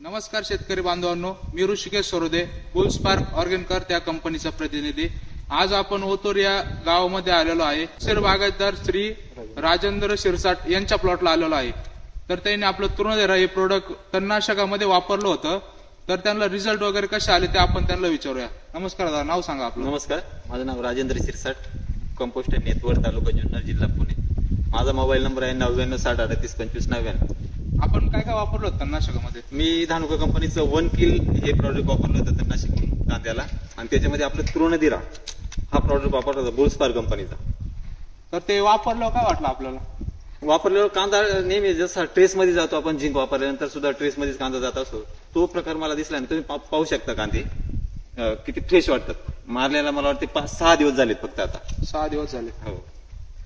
नमस्कार शेतकरी बांधवांनो मी ऋषिकेश सरोदे बुलस्पार्क ऑर्गेनकर त्या कंपनीचा प्रतिनिधी. आज आपण ओतोर या गावामध्ये आलेलो आहे. सर बागायतदार श्री राजेंद्र शिरसाट यांच्या प्लॉटला आलेलो आहे. तर त्यांनी आपलं तृणधेरा हे प्रोडक्ट तणनाशकामध्ये वापरलं होतं. तर त्यांना रिझल्ट वगैरे कसे आले ते आपण त्यांना विचारूया. नमस्कार दादा नाव सांगा आपलं. नमस्कार माझं नाव राजेंद्र शिरसाट कंपोस्ट नेटवर तालुका जुन्नर जिल्हा पुणे. माझा मोबाईल नंबर आहे नव्याण्णव साठ अडतीस पंचवीस नव्याण्णव. आपण काय काय वापरलं होतं तणनाशकामध्ये? मी धानुका कंपनीचं वन किल हे प्रॉडक्ट वापरलं होतं म्हणून कांद्याला. आणि त्याच्यामध्ये आपलं तृणदिरा हा प्रॉडक्ट वापरला होता बुलस्पार कंपनीचा. तर ते वापरलं काय वाटलं आपल्याला? वापरल्यावर कांदा नेहमी जसा ट्रेस मध्ये जातो आपण झिंक वापरल्यानंतर सुद्धा ट्रेस मध्येच कांदा जात असतो. तो प्रकार मला दिसला आणि तुम्ही पा- पाहू शकता कांदे. किती फ्रेश वाटतात. मारल्याला मला वाटते पाच सहा दिवस झालेत फक्त आता. सहा दिवस झाले. हो.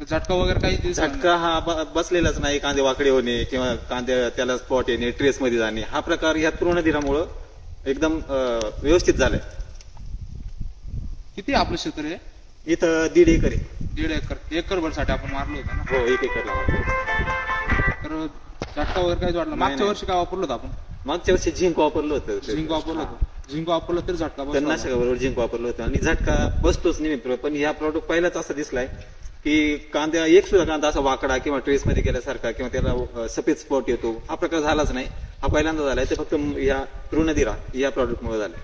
झटका वगैरे काही. झटका हा ब- बसलेलाच नाही कांदे वाकडे होणे किंवा कांदे त्याला स्पॉट येणे ट्रेस मध्ये जाणे. हा प्रकार या तृणधीरामुळं एकदम अं, व्यवस्थित झालाय. किती आपलं क्षेत्र आहे? इथं दीड एकर आहे. दीड एकर. एकर भरसाठी आपण मारलो होतं ना? हो एक एकरला वापरलं. तर झटका वगैरे काय वाटलं. मागच्या नाही. वर्षी काय वापरलं होतं आपण? मागच्या वर्षी झिंक वापरलं होतं. झिंक वापरलं होतं. झिंक वापरलं तरी झटका बसला होता. तणनाशकाबरोबर झिंक वापरलं होतं. आणि झटका बसतोच नेहमी पण ह्या प्रॉडक्ट पहिलाच असा दिसलाय. की कांद्या एक सुद्धा कांदा असा वाकडा किंवा ट्रेसमध्ये गेल्यासारखा किंवा त्याला सफेद स्पॉट येतो. हा प्रकार झालाच नाही. हा पहिल्यांदा झालाय. ते फक्त या तृणदिरा या प्रॉडक्टमुळे झालं झालाय.